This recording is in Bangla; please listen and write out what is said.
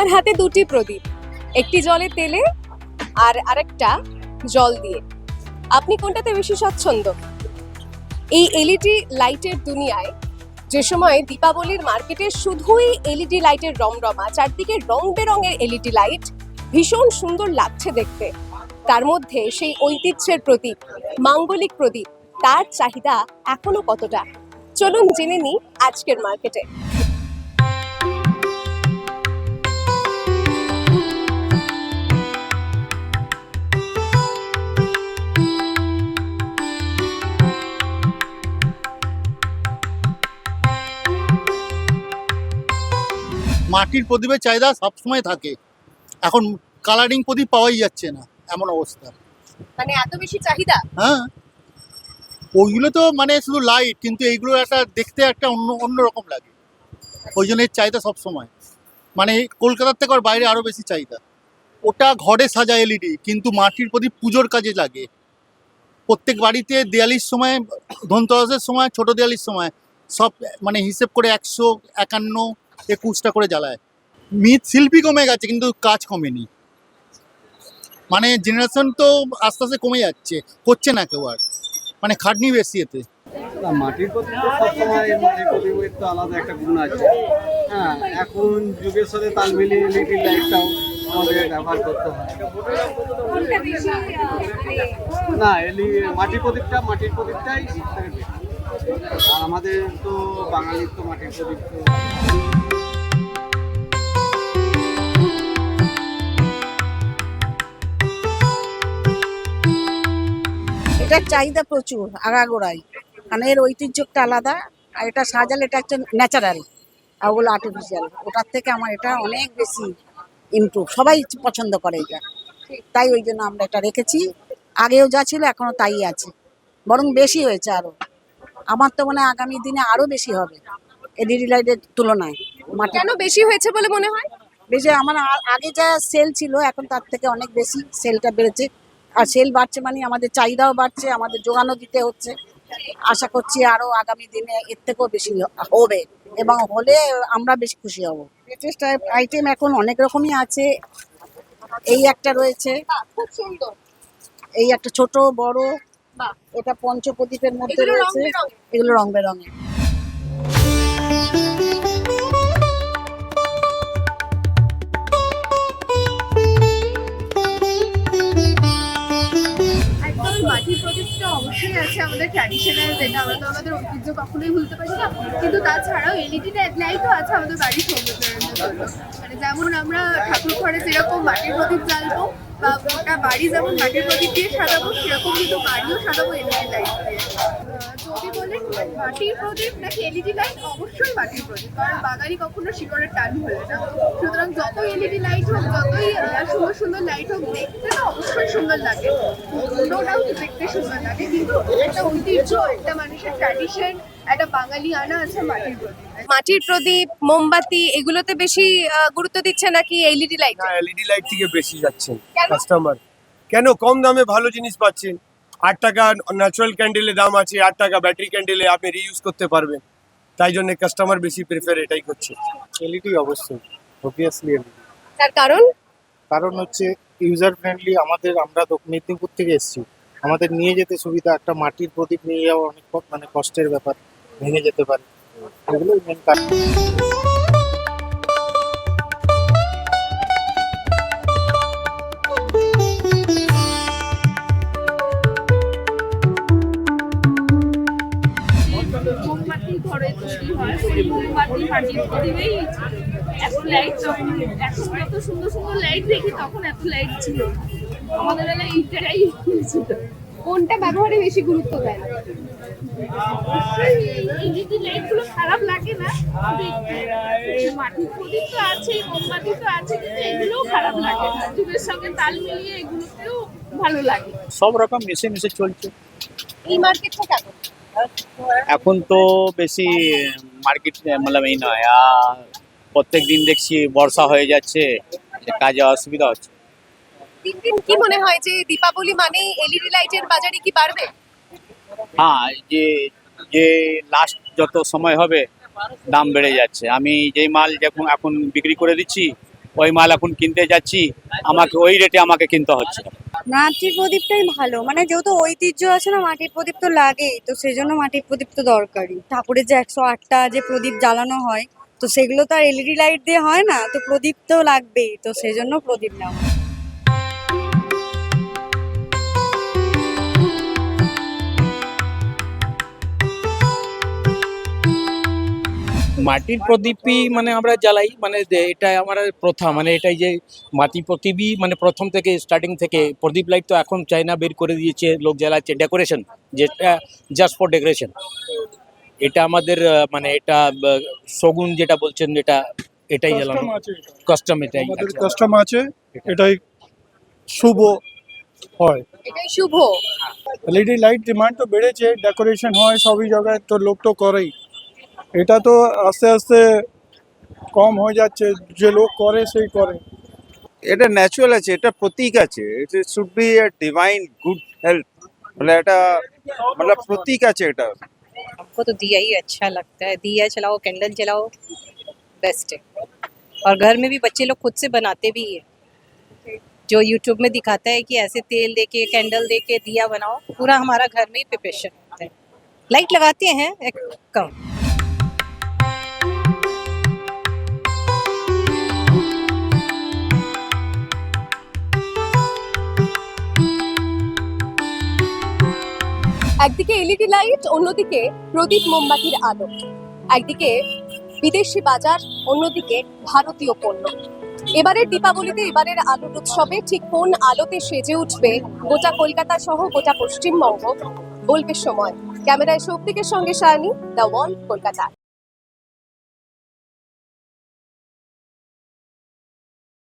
আমার হাতে দুটি প্রদীপ, একটি জলে তেলে আর আরেকটা জল দিয়ে। আপনি কোনটাতে বেশি স্বাচ্ছন্দ্য? এই এলইডি লাইটের দুনিয়ায় যে সময় দীপাবলির মার্কেটে শুধুই এলইডি লাইটের রমরমা, চারদিকে রং বেরঙের এলইডি লাইট ভীষণ সুন্দর লাগছে দেখতে। তার মধ্যে সেই ঐতিহ্যের প্রতীক মাঙ্গলিক প্রদীপ, তার চাহিদা এখনও কতটা? চলুন জেনে নিই আজকের মার্কেটে। মাটির প্রদীপের চাহিদা সবসময় থাকে। এখন কালারিং প্রদীপ পাওয়াই যাচ্ছে না এমন অবস্থা। মানে এত বেশি চাহিদা? হ্যাঁ। ওইগুলো তো মানে শুধু লাইট কিন্তু এইগুলো একটা দেখতে একটা অন্য অন্য রকম লাগে। ওই জন্য এর চাহিদা সবসময়। মানে কলকাতার থেকে আর বাইরে আরও বেশি চাহিদা। ওটা ঘরে সাজা এলইডি কিন্তু মাটির প্রদীপ পুজোর কাজে লাগে। প্রত্যেক বাড়িতে দেয়ালির সময় ধনতেরাসের সময় ছোট দেয়ালির সময় সব মানে হিসেব করে একশো একান্ন একুশটা করে জ্বালায়। মৃৎ শিল্পী কমে গেছে কিন্তু কাজ কমেনি। মানে জেনারেশন তো আস্তে আস্তে কমে যাচ্ছে করছে না কেউ আর। মানে খাটনি বেশি এতে। মাটির প্রতি তো সবসময় মাটির প্রতিমের তো আলাদা একটা গুণ আছে। হ্যাঁ এখন যুগের সাথে তাল মিলিয়ে এলইডি লাইটটাও আমাদের ব্যবহার করতে হয়। না এলি মাটির প্রদীপটা মাটির প্রদীপটাই। আর আমাদের তো বাঙালির তো মাটির এটার চাহিদা প্রচুর, আগাগোড়াই। কারণ এর ঐতিহ্যটা আলাদা, আর এটা সাজালে এটা হচ্ছে ন্যাচারাল আর ওগুলো আর্টিফিশিয়াল ওটার থেকে আমার এটা অনেক বেশি ইমপ্রুভ সবাই পছন্দ করে এটা। তাই ওই জন্য আমরা এটা রেখেছি। আগেও যা ছিল এখনও তাই আছে। বরং বেশি হয়েছে আরও। আমার তো মনে হয় আগামী দিনে আরও বেশি হবে এলইডি লাইটের তুলনায়। মাটি কেন বেশি হয়েছে বলে মনে হয়? বেশি আমার আগে যা সেল ছিল এখন তার থেকে অনেক বেশি সেলটা বেড়েছে। আর সেল বাড়ছে মানে আমাদের চাহিদাও বাড়ছে আমাদের যোগানও দিতে হচ্ছে। আশা করছি আরও আগামী দিনে এর থেকেও বেশি হবে এবং হলে আমরা বেশি খুশি হব। লেটেস্ট আইটেম এখন অনেক রকমই আছে। এই একটা রয়েছে। খুব সুন্দর। এই একটা ছোট বড় এটা পঞ্চপ্রদীপের মধ্যে রয়েছে। এগুলো রং বেরঙের। মাটির প্রদীপটা অবশ্যই আছে আমাদের ট্র্যাডিশনাল যেটা আমরা তো আমাদের ঐতিহ্য কখনোই ভুলতে পারি না। কিন্তু তাছাড়াও এলইডি লাইটও আছে আমাদের বাড়ির সৌন্দর্যায়নের জন্য। মানে যেমন আমরা ঠাকুর ঘরে যেরকম মাটির প্রদীপ জ্বালবো বা গোটা বাড়ি যেমন মাটির প্রদীপ দিয়ে সাজাবো, সেরকম কিন্তু বাড়িও সাজাবো এলইডি লাইট দিয়ে যদি বলেন মাটির প্রদীপ নাকি এলইডি লাইট অবশ্যই মাটির প্রদীপ কারণ বাঙালি কখনো শিকড়ের টান ভরে না। সুতরাং যত এলইডি লাইট হোক যতই সুন্দর সুন্দর লাইট হোক দেখতে তো অবশ্যই সুন্দর লাগে। নো ডাউট দেখতে সুন্দর লাগে কিন্তু একটা ঐতিহ্য একটা মানুষের ট্র্যাডিশন একটা বাঙালি আনা আছে মাটির প্রদীপ। মাটির প্রদীপ মোমবাতি এগুলোতে বেশি গুরুত্ব দিচ্ছে নাকি এলইডি লাইট এলইডি লাইট থেকে বেশি যাচ্ছেন কেন? কাস্টমার কেন? কম দামে ভালো জিনিস পাচ্ছেন। আট টাকা ন্যাচারাল ক্যান্ডেলের দাম আছে আট টাকা ব্যাটারি ক্যান্ডেলে আপনি রিইউজ করতে পারবেন। তাই জন্য কাস্টমার বেশি প্রেফার এটাই করছে। এলইডি অবশ্যই অবভিয়াসলি এলইডি তার কারণ? কারণ হচ্ছে ইউজার ফ্রেন্ডলি আমাদের আমরা তো মেদিনীপুর থেকে এসেছি। আমাদের নিয়ে যেতে সুবিধা একটা মাটির প্রদীপ নিয়ে যাওয়া অনেক মানে কষ্টের ব্যাপার ভেঙে যেতে পারে। এগুলোই মেন কারণ। হয় এত লাইট তখন এখন যত সুন্দর সুন্দর লাইট দেখি তখন এত লাইট ছিল। আমাদের বেলায় ছিল। কোনটা ব্যবহারে বেশি গুরুত্ব দেয়? খারাপ লাগে না মাটির প্রদীপ তো আছে মোমবাতি তো আছে কিন্তু এগুলোও খারাপ লাগে না। যুগের সঙ্গে তাল মিলিয়ে এগুলোকেও ভালো লাগে। সব রকম মিশে মিশে চলছে। এই মার্কেটটা কেমন? এখন তো বেশি মার্কেট মানে এই নয়। আর প্রত্যেক দিন দেখছি বর্ষা হয়ে যাচ্ছে কাজে অসুবিধা হচ্ছে। দিন দিন কি মনে হয় যে দীপাবলি মানেই এলইডি লাইটের বাজারে কি বাড়বে? হ্যাঁ যে যে লাস্ট যত সময় হবে দাম বেড়ে যাচ্ছে। আমি যেই মাল যখন এখন বিক্রি করে দিচ্ছি ওই মাল এখন কিনতে যাচ্ছি আমাকে ওই রেটে আমাকে কিনতে হচ্ছে। মাটির প্রদীপটাই ভালো। মানে যেহেতু ঐতিহ্য আছে না, মাটির প্রদীপ তো লাগেই। তো সেই জন্য মাটির প্রদীপ তো দরকারি ঠাকুরের যে একশো আটটা যে প্রদীপ জ্বালানো হয়, তো সেগুলো তো আর এলইডি লাইট দিয়ে হয় না, তো প্রদীপ তো লাগবেই। তো সেই জন্য প্রদীপ নেওয়া মাটির প্রদীপই মানে আমরা জ্বালাই মানে এটা আমার প্রথা মানে এটাই যে মাটির প্রদীপই মানে প্রথম থেকে স্টার্টিং থেকে প্রদীপ লাইট তো এখন চাইনা বের করে দিয়েছে লোক জ্বালাচ্ছে ডেকোরেশন যেটা জাস্ট ফর ডেকোরেশন এটা আমাদের মানে এটা শগুন যেটা বলছেন এটা এটাই জ্বালানো। কাস্টম এটাই কাস্টম আছে। এটাই শুভ হয়। এটাই শুভ। এলইডি লাইট ডিমান্ড তো বেড়েছে ডেকোরেশন হয় সবই জায়গায় তো লোক তো করেই। এটা তো আস্তে আস্তে কম হয়ে যাচ্ছে যে লোক করে সেই করে এটা ন্যাচুরাল আছে এটা প্রতীক আছে it should be a divine good health মানে এটা মানে প্রতীক আছে এটা हमको तो दिया ही अच्छा लगता है दिया जलाओ कैंडल जलाओ बेस्ट है और घर में भी बच्चे लोग खुद से बनाते भी है जो यूट्यूब में दिखाता है कि ऐसे तेल देके कैंडल देके दिया बनाओ पूरा हमारा घर में ही प्रिपरेशन होता है लाइट लगाते हैं एक कम একদিকে এলইডি লাইট, অন্যদিকে প্রদীপ মোমবাতির আলো। একদিকে বিদেশি বাজার, অন্যদিকে ভারতীয় পণ্য। এবারের দীপাবলিতে এবারের আলোর উৎসবে ঠিক কোন আলোতে সেজে উঠবে গোটা কলকাতা সহ গোটা পশ্চিমবঙ্গ? বলবে সময়। ক্যামেরায় শক্তিকের সঙ্গে সায়নি দ্য ওয়ার্ল্ড কলকাতা।